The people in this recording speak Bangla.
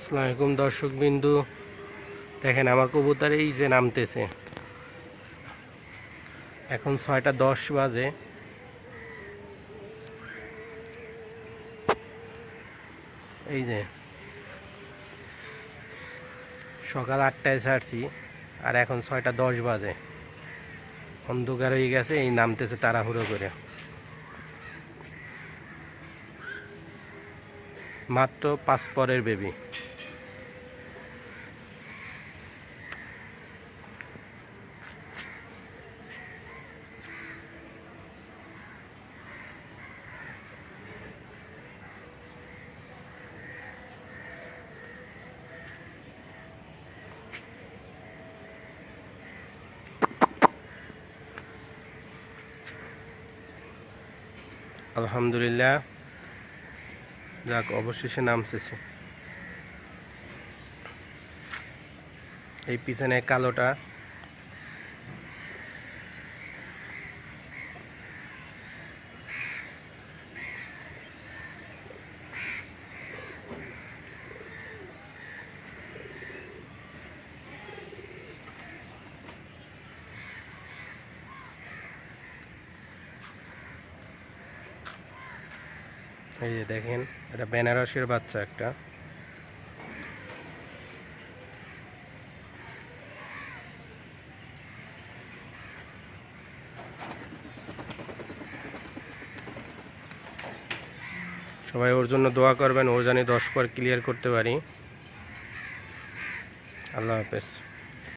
আসসালামু আলাইকুম দর্শক বিন্দু দেখেন আমার কবুতর এই যে নামতেছে। এখন ছয়টা দশ বাজে। এই যে। সকাল আটটায় ছাড়ছি, আর এখন ছয়টা দশ বাজে। অন্ধকার হয়ে গেছে, এই নামতেছে তাড়াহুড়ো করে। মাত্র পাঁচ পরের বেবি আলহামদুলিল্লাহ। যাক অবশেষে নামতেছে। এই পিছনে কালোটা এই যে দেখেন, এটা বেনারসের বাচ্চা একটা। সবাই ওর জন্য দোয়া করবেন, ও জানি দশ পর ক্লিয়ার করতে পারি। আল্লাহ হাফেজ।